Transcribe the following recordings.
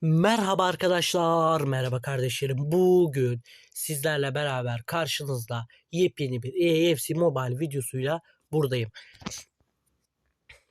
Merhaba arkadaşlar, merhaba kardeşlerim. Bugün sizlerle beraber karşınızda yepyeni bir EAFC Mobile videosuyla buradayım.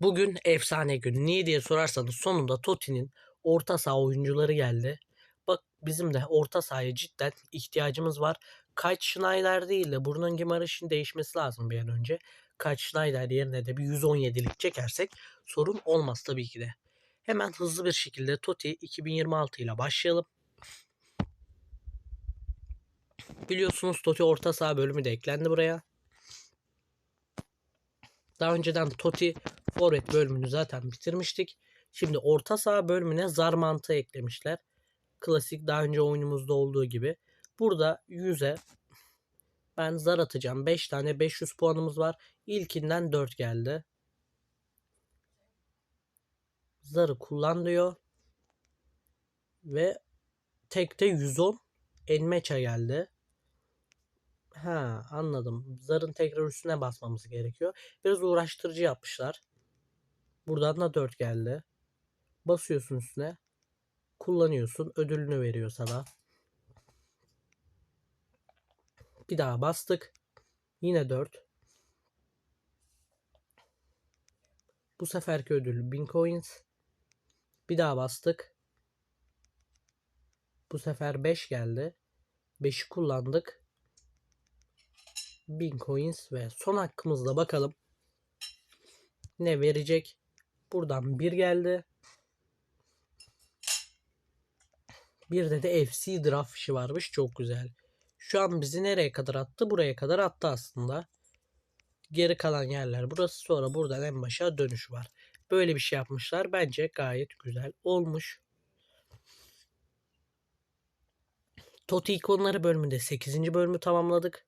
Bugün efsane gün. Niye diye sorarsanız sonunda Toti'nin orta saha oyuncuları geldi. Bak bizim de orta sahaya cidden ihtiyacımız var. Kaç Schneider değil de Bruno Gimareş'in değişmesi lazım bir an önce. Kaç Schneider yerine de bir 117'lik çekersek sorun olmaz tabii ki de. Hemen hızlı bir şekilde TOTI 2026 ile başlayalım. Biliyorsunuz TOTI orta saha bölümü de eklendi buraya. Daha önceden de TOTI forvet bölümünü zaten bitirmiştik. Şimdi orta saha bölümüne zar mantığı eklemişler. Klasik daha önce oyunumuzda olduğu gibi. Burada 100'e ben zar atacağım. 5 tane 500 puanımız var. İlkinden 4 geldi. Zarı kullan diyor. Ve tekte 110 Enmeç'e geldi. Ha anladım. Zarın tekrar üstüne basmamız gerekiyor. Biraz uğraştırıcı yapmışlar. Buradan da 4 geldi. Basıyorsun üstüne. Kullanıyorsun. Ödülünü veriyor sana. Bir daha bastık. Yine 4. Bu seferki ödül 1000 coins. Bir daha bastık. Bu sefer 5 geldi. 5'i kullandık. 1000 coins ve son hakkımızda bakalım. Ne verecek? Buradan 1 geldi. Bir de de FC draft fişi varmış. Çok güzel. Şu an bizi nereye kadar attı? Buraya kadar attı aslında. Geri kalan yerler burası. Sonra buradan en başa dönüş var. Böyle bir şey yapmışlar. Bence gayet güzel olmuş. Toti ikonları bölümünde 8. bölümü tamamladık.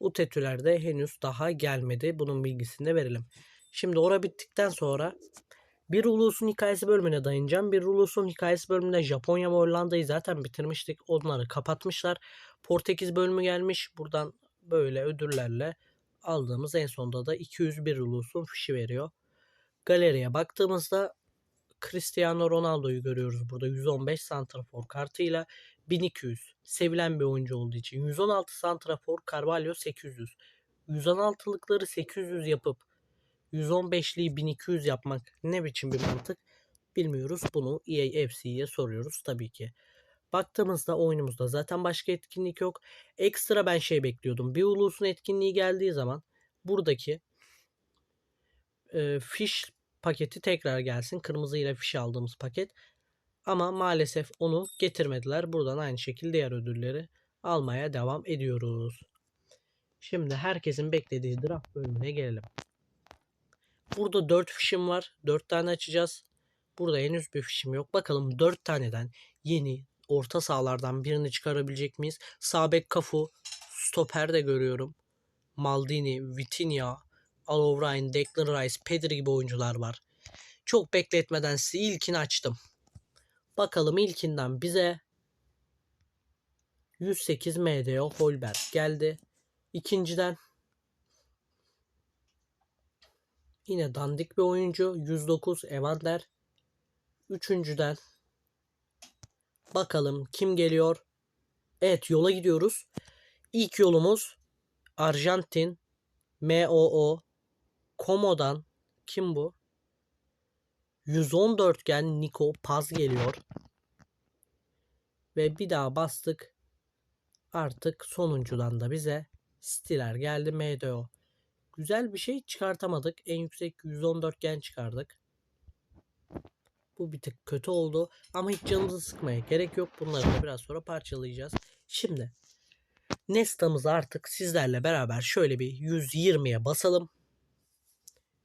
Utetüler de henüz daha gelmedi. Bunun bilgisini de verelim. Şimdi ora bittikten sonra bir ulusun hikayesi bölümüne dayanacağım. Bir ulusun hikayesi bölümünde Japonya ve Hollanda'yı zaten bitirmiştik. Onları kapatmışlar. Portekiz bölümü gelmiş. Buradan böyle ödüllerle aldığımız en sonunda da 201 ulusun fişi veriyor. Galeriye baktığımızda Cristiano Ronaldo'yu görüyoruz burada 115 santrafor kartıyla 1200 sevilen bir oyuncu olduğu için 116 santrafor Carvalho 800 116'lıkları 800 yapıp 115'liği 1200 yapmak ne biçim bir mantık bilmiyoruz. Bunu EA FC'ye soruyoruz tabii ki. Baktığımızda oyunumuzda zaten başka etkinlik yok. Ekstra ben şey bekliyordum. Bir ulusun etkinliği geldiği zaman buradaki e, fiş paketi tekrar gelsin. Kırmızı ile fiş aldığımız paket. Ama maalesef onu getirmediler. Buradan aynı şekilde diğer ödülleri almaya devam ediyoruz. Şimdi herkesin beklediği draft bölümüne gelelim. Burada 4 fişim var. 4 tane açacağız. Burada henüz bir fişim yok. Bakalım 4 taneden yeni orta sahalardan birini çıkarabilecek miyiz? Sabek Kafu, stoper de görüyorum. Maldini, Vitinha, Al Declan Rice, Pedri gibi oyuncular var. Çok bekletmeden size ilkini açtım. Bakalım ilkinden bize 108 MDO Holberg geldi. İkinciden yine dandik bir oyuncu 109 Evander. Üçüncüden bakalım kim geliyor. Evet yola gidiyoruz. İlk yolumuz Arjantin MOO Komo'dan kim bu? 114 gen Niko Paz geliyor. Ve bir daha bastık. Artık sonuncudan da bize Stiler geldi MDO. Güzel bir şey çıkartamadık. En yüksek 114 gen çıkardık. Bu bir tık kötü oldu. Ama hiç canımızı sıkmaya gerek yok. Bunları da biraz sonra parçalayacağız. Şimdi Nesta'mızı artık sizlerle beraber şöyle bir 120'ye basalım.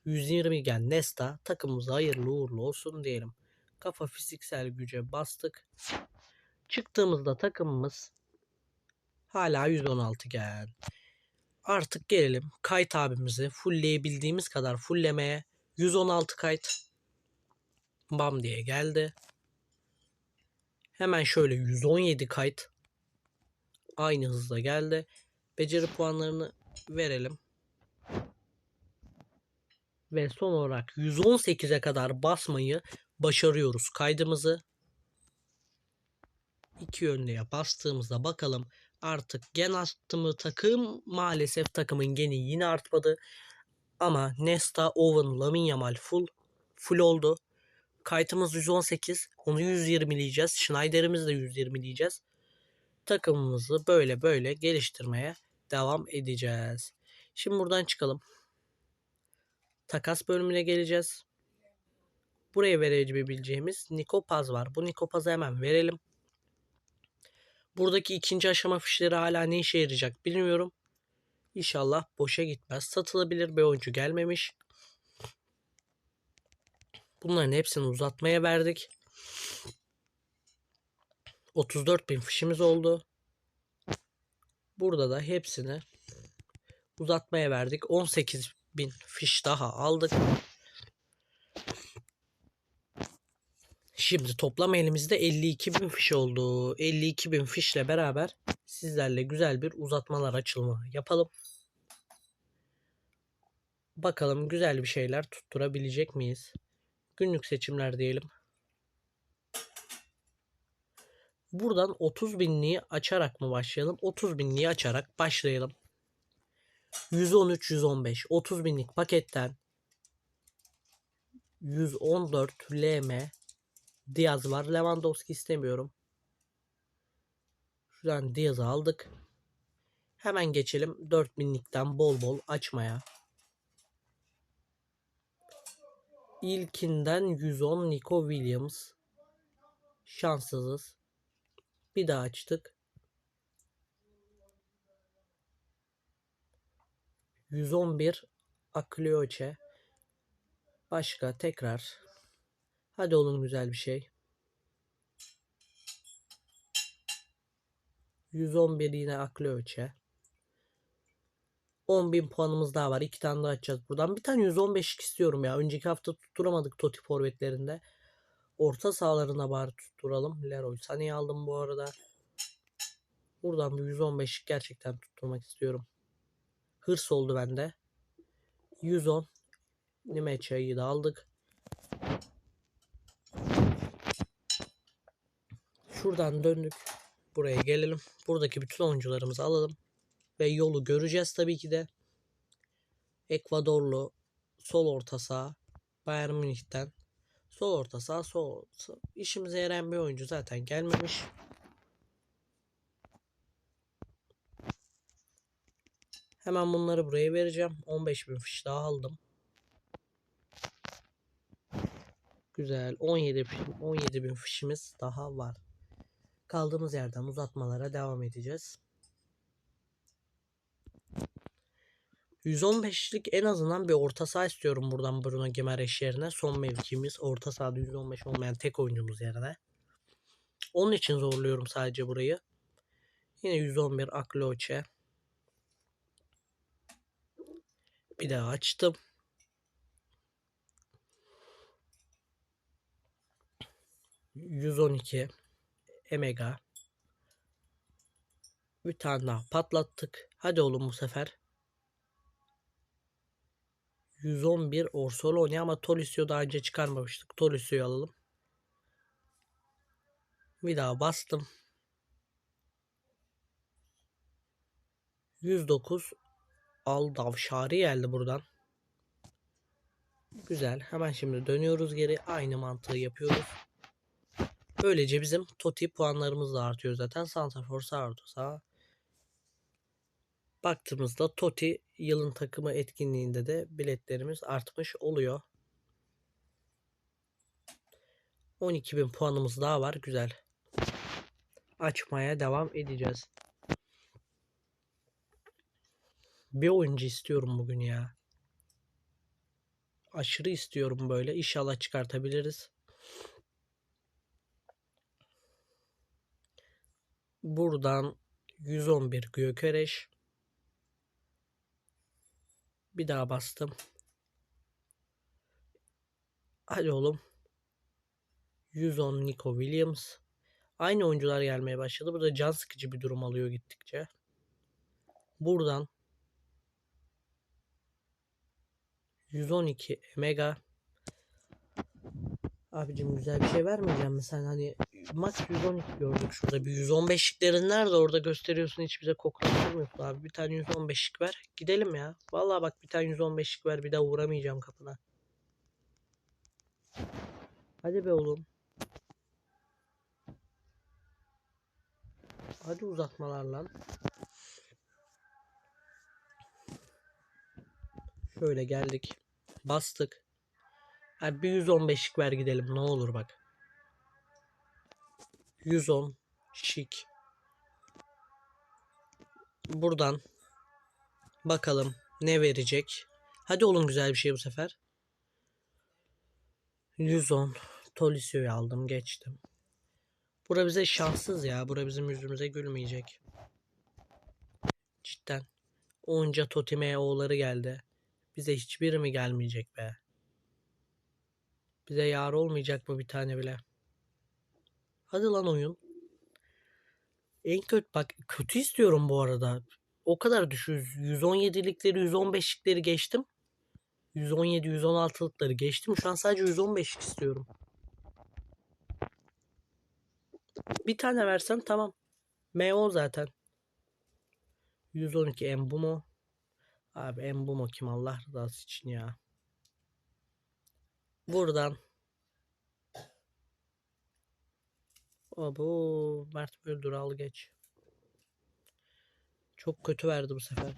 120 gen Nesta takımımıza hayırlı uğurlu olsun diyelim. Kafa fiziksel güce bastık. Çıktığımızda takımımız hala 116 gen. Artık gelelim kayıt abimizi fullleyebildiğimiz kadar fulllemeye 116 kayıt bam diye geldi. Hemen şöyle 117 kayıt aynı hızla geldi. Beceri puanlarını verelim. Ve son olarak 118'e kadar basmayı başarıyoruz kaydımızı. İki yönlüye bastığımızda bakalım artık gen arttı mı takım maalesef takımın geni yine artmadı. Ama Nesta, Owen, Lamin Yamal full full oldu. Kaytımız 118. Onu 120'leyeceğiz. Schneider'imizi de 120'leyeceğiz. Takımımızı böyle böyle geliştirmeye devam edeceğiz. Şimdi buradan çıkalım. Takas bölümüne geleceğiz. Buraya verebileceğimiz Nikopaz var. Bu Nikopaz'ı hemen verelim. Buradaki ikinci aşama fişleri hala ne işe yarayacak bilmiyorum. İnşallah boşa gitmez. Satılabilir bir oyuncu gelmemiş. Bunların hepsini uzatmaya verdik. 34 bin fişimiz oldu. Burada da hepsini uzatmaya verdik. 18 bin fiş daha aldık. Şimdi toplam elimizde 52 bin fiş oldu. 52 bin fişle beraber sizlerle güzel bir uzatmalar açılımı yapalım. Bakalım güzel bir şeyler tutturabilecek miyiz? Günlük seçimler diyelim. Buradan 30 binliği açarak mı başlayalım? 30 binliği açarak başlayalım. 113 115 30 binlik paketten 114 LM Diaz var. Lewandowski istemiyorum. Şuradan Diaz'ı aldık. Hemen geçelim 4000'likten bol bol açmaya. İlkinden 110 Nico Williams. Şanssızız. Bir daha açtık. 111 Aklioche. Başka tekrar. Hadi olun güzel bir şey. 111 yine Aklioche. 10.000 puanımız daha var. İki tane daha açacağız buradan. Bir tane 115 istiyorum ya. Önceki hafta tutturamadık Totti forvetlerinde. Orta sahalarına bari tutturalım. Leroy Sané'yi aldım bu arada. Buradan bir 115 gerçekten tutturmak istiyorum. Hırs oldu bende. 110. Nimeça'yı da aldık. Şuradan döndük. Buraya gelelim. Buradaki bütün oyuncularımızı alalım. Ve yolu göreceğiz tabii ki de. Ekvadorlu sol orta saha Bayern Münih'ten sol orta saha sol işimize yarayan bir oyuncu zaten gelmemiş. Hemen bunları buraya vereceğim. 15 bin fiş daha aldım. Güzel. 17 bin, 17 bin fişimiz daha var. Kaldığımız yerden uzatmalara devam edeceğiz. 115'lik en azından bir orta saha istiyorum buradan Bruno Gimareş yerine. Son mevkimiz orta sahada 115 olmayan tek oyuncumuz yerine. Onun için zorluyorum sadece burayı. Yine 111 Akloçe. Bir daha açtım. ...112... ...Emega... ...bir tane daha patlattık... ...hadi oğlum bu sefer... 111 Orsolo oynuyor ama Tolisso daha önce çıkarmamıştık. Tolisso'yu alalım. Bir daha bastım. 109 Aldavşari geldi buradan. Güzel. Hemen şimdi dönüyoruz geri. Aynı mantığı yapıyoruz. Böylece bizim Toti puanlarımız da artıyor zaten. Santrafor sağ. Baktığımızda Toti yılın takımı etkinliğinde de biletlerimiz artmış oluyor. 12.000 puanımız daha var. Güzel. Açmaya devam edeceğiz. Bir oyuncu istiyorum bugün ya. Aşırı istiyorum böyle. İnşallah çıkartabiliriz. Buradan 111 Gökereş. Bir daha bastım. Hadi oğlum. 110 Nico Williams. Aynı oyuncular gelmeye başladı. Burada can sıkıcı bir durum alıyor gittikçe. Buradan 112 Mega. Abicim güzel bir şey vermeyeceğim mi sen? Hani max 112 gördük şurada. Bir 115'liklerin nerede? Orada gösteriyorsun hiç bize koklattırmıyorsun abi. Bir tane 115'lik ver. Gidelim ya. Vallahi bak bir tane 115'lik ver bir daha uğramayacağım kapına. Hadi be oğlum. Hadi uzatmalar lan şöyle geldik bastık Abi bir 115'lik ver gidelim ne olur bak. 110 şik. Buradan bakalım ne verecek. Hadi olun güzel bir şey bu sefer. 110 Tolisio'yu aldım geçtim. Bura bize şanssız ya. Bura bizim yüzümüze gülmeyecek. Cidden. Onca Totime oğulları geldi. Bize hiçbiri mi gelmeyecek be? Bize yar olmayacak mı bir tane bile? Hadi lan oyun. En kötü bak kötü istiyorum bu arada. O kadar düşüyoruz. 117'likleri 115'likleri geçtim. 117 116'lıkları geçtim. Şu an sadece 115'lik istiyorum. Bir tane versen tamam. MO zaten. 112 Embumo. Abi Embumo kim Allah rızası için ya. Buradan. Abo Mert Böldür al geç. Çok kötü verdi bu sefer.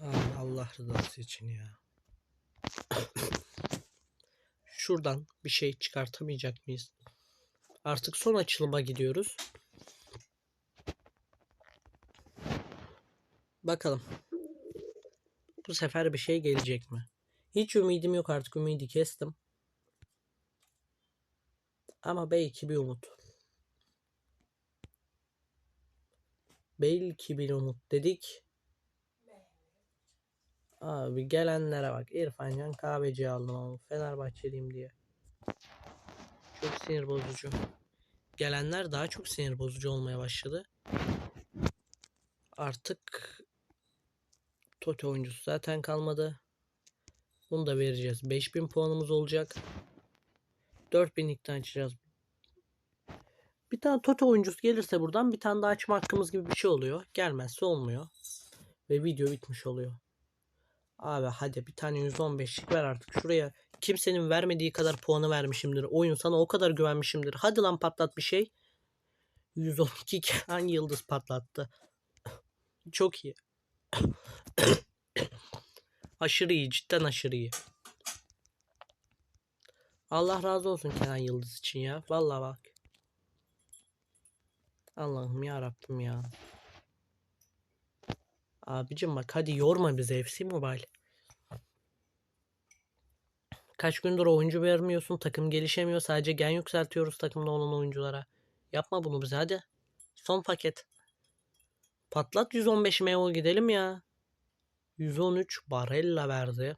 Abi Allah rızası için ya. Şuradan bir şey çıkartamayacak mıyız? Artık son açılıma gidiyoruz. Bakalım. Bu sefer bir şey gelecek mi? Hiç ümidim yok artık ümidi kestim. Ama belki bir umut. Belki bir umut dedik. Abi gelenlere bak. İrfan Can kahveci aldım ama Fenerbahçeliyim diye. Çok sinir bozucu. Gelenler daha çok sinir bozucu olmaya başladı. Artık Tote oyuncusu zaten kalmadı. Bunu da vereceğiz. 5000 puanımız olacak. 4000'likten açacağız. Bir tane Tote oyuncusu gelirse buradan bir tane daha açma hakkımız gibi bir şey oluyor. Gelmezse olmuyor. Ve video bitmiş oluyor. Abi hadi bir tane 115'lik ver artık şuraya. Kimsenin vermediği kadar puanı vermişimdir. Oyun sana o kadar güvenmişimdir. Hadi lan patlat bir şey. 112 hangi yıldız patlattı? Çok iyi. aşırı iyi. Cidden aşırı iyi. Allah razı olsun Kenan Yıldız için ya. Vallahi bak. Allah'ım ya Rabbim ya. Abicim bak hadi yorma bizi FC Mobile. Kaç gündür oyuncu vermiyorsun. Takım gelişemiyor. Sadece gen yükseltiyoruz takımda olan oyunculara. Yapma bunu bize hadi. Son paket. Patlat 115 MO gidelim ya. 113 Barella verdi.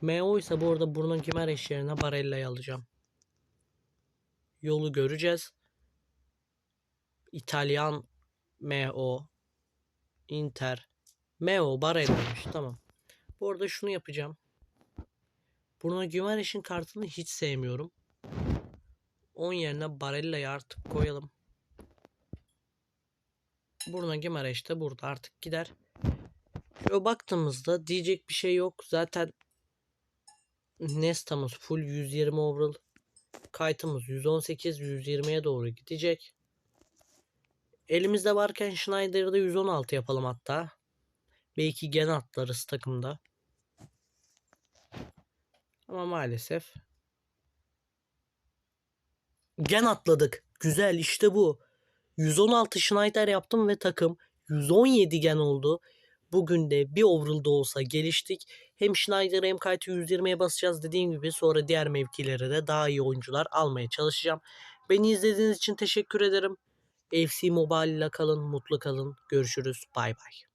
MO ise bu arada Bruno Gimareş yerine Barella'yı alacağım. Yolu göreceğiz. İtalyan MO Inter MO Barella'ymış tamam. Bu arada şunu yapacağım. Bruno Gimareş'in kartını hiç sevmiyorum. 10 yerine Barella'yı artık koyalım. Bruno Gimareş de burada artık gider. Şöyle baktığımızda diyecek bir şey yok. Zaten Nesta'mız full 120 overall. Kaytımız 118 120'ye doğru gidecek. Elimizde varken Schneider'da 116 yapalım hatta. Belki gen atlarız takımda. Ama maalesef gen atladık. Güzel işte bu. 116 Schneider yaptım ve takım 117 gen oldu. Bugün de bir overall'da olsa geliştik. Hem Schneider'ı hem Kite'ı 120'ye basacağız dediğim gibi sonra diğer mevkilere de daha iyi oyuncular almaya çalışacağım. Beni izlediğiniz için teşekkür ederim. FC Mobile ile kalın, mutlu kalın. Görüşürüz. Bay bay.